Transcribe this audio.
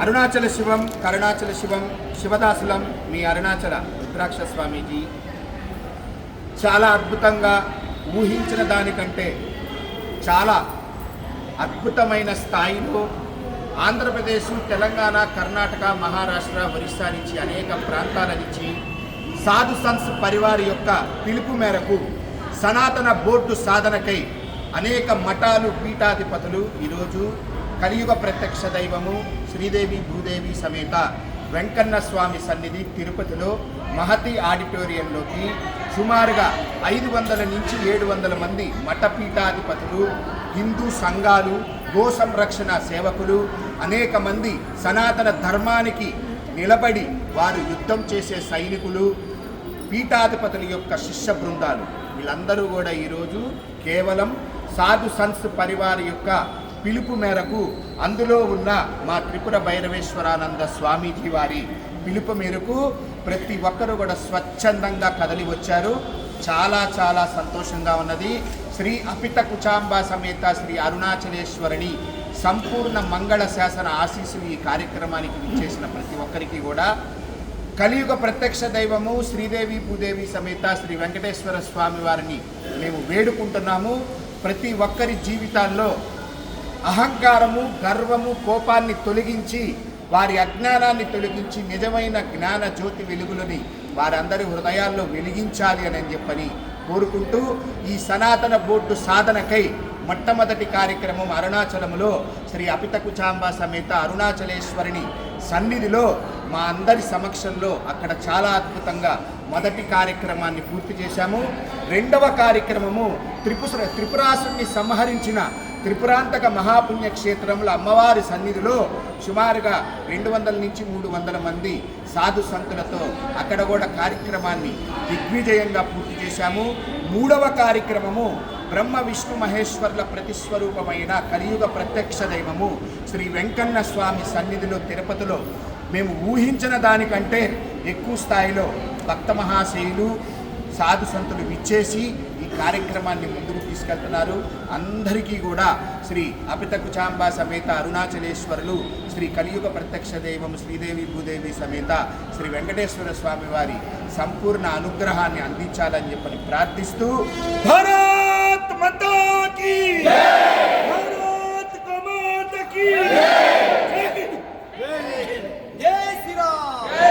అరుణాచల శివం కరుణాచల శివం శివదాసులం మీ అరుణాచల రుద్రాక్ష స్వామీజీ. చాలా అద్భుతంగా ఊహించిన దానికంటే చాలా అద్భుతమైన స్థాయిలో ఆంధ్రప్రదేశ్ తెలంగాణ కర్ణాటక మహారాష్ట్ర ఒరిస్సా నుంచి అనేక ప్రాంతాల నుంచి సాధు సంస్ పరివార్ యొక్క పిలుపు మేరకు సనాతన బోర్డు సాధనకై అనేక మఠాలు పీఠాధిపతులు ఈరోజు కలియుగ ప్రత్యక్ష దైవము శ్రీదేవి భూదేవి సమేత వెంకన్న స్వామి సన్నిధి తిరుపతిలో మహతి ఆడిటోరియంలోకి సుమారుగా ఐదు వందల నుంచి ఏడు వందల మంది మఠపీఠాధిపతులు హిందూ సంఘాలు గో సంరక్షణ సేవకులు అనేక మంది సనాతన ధర్మానికి నిలబడి వారు యుద్ధం చేసే సైనికులు పీఠాధిపతుల యొక్క శిష్య బృందాలు. వీళ్ళందరూ కూడా ఈరోజు కేవలం సాధు సన్స్ పరివార్ యొక్క పిలుపు మేరకు అందులో ఉన్న మా త్రిపుర భైరవేశ్వరానంద స్వామీజీ వారి పిలుపు మేరకు ప్రతి ఒక్కరూ కూడా స్వచ్ఛందంగా కదలి వచ్చారు. చాలా చాలా సంతోషంగా ఉన్నది. శ్రీ అపిత కుచాంబ సమేత శ్రీ అరుణాచలేశ్వరిని సంపూర్ణ మంగళ శాసన ఆశీస్సులు ఈ కార్యక్రమానికి విచ్చేసిన ప్రతి ఒక్కరికి కూడా. కలియుగ ప్రత్యక్ష దైవము శ్రీదేవి భూదేవి సమేత శ్రీ వెంకటేశ్వర స్వామి వారిని మేము వేడుకుంటున్నాము. ప్రతి ఒక్కరి జీవితాల్లో అహంకారము గర్వము కోపాన్ని తొలగించి వారి అజ్ఞానాన్ని తొలగించి నిజమైన జ్ఞాన జ్యోతి వెలుగులని వారందరి హృదయాల్లో వెలిగించాలి అని చెప్పని కోరుకుంటూ ఈ సనాతన బోర్డు సాధనకై మొట్టమొదటి కార్యక్రమం అరుణాచలములో శ్రీ అపితకుచాంబ సమేత అరుణాచలేశ్వరిని సన్నిధిలో మా అందరి సమక్షంలో అక్కడ చాలా అద్భుతంగా మొదటి కార్యక్రమాన్ని పూర్తి చేశాము. రెండవ కార్యక్రమము త్రిపుర త్రిపురాసుని సంహరించిన త్రిపురాంతక మహాపుణ్య క్షేత్రంలో అమ్మవారి సన్నిధిలో సుమారుగా రెండు వందల నుంచి మూడు వందల మంది సాధు సంతులతో అక్కడ కూడా కార్యక్రమాన్ని దిగ్విజయంగా పూర్తి చేశాము. మూడవ కార్యక్రమము బ్రహ్మ విష్ణు మహేశ్వర్ల ప్రతిస్వరూపమైన కలియుగ ప్రత్యక్ష దైవము శ్రీ వెంకన్న స్వామి సన్నిధిలో తిరుపతిలో మేము ఊహించిన దానికంటే ఎక్కువ స్థాయిలో భక్త మహాశయులు సాధు సంతులు విచ్చేసి ఈ కార్యక్రమాన్ని ముందుకు తీసుకెళ్తున్నారు. అందరికీ కూడా శ్రీ అపిత కుచాంబ సమేత అరుణాచలేశ్వరులు శ్రీ కలియుగ ప్రత్యక్ష దైవం శ్రీదేవి భూదేవి సమేత శ్రీ వెంకటేశ్వర స్వామి వారి సంపూర్ణ అనుగ్రహాన్ని అందించాలని చెప్పని ప్రార్థిస్తూ భారత్ మాతా Sirah!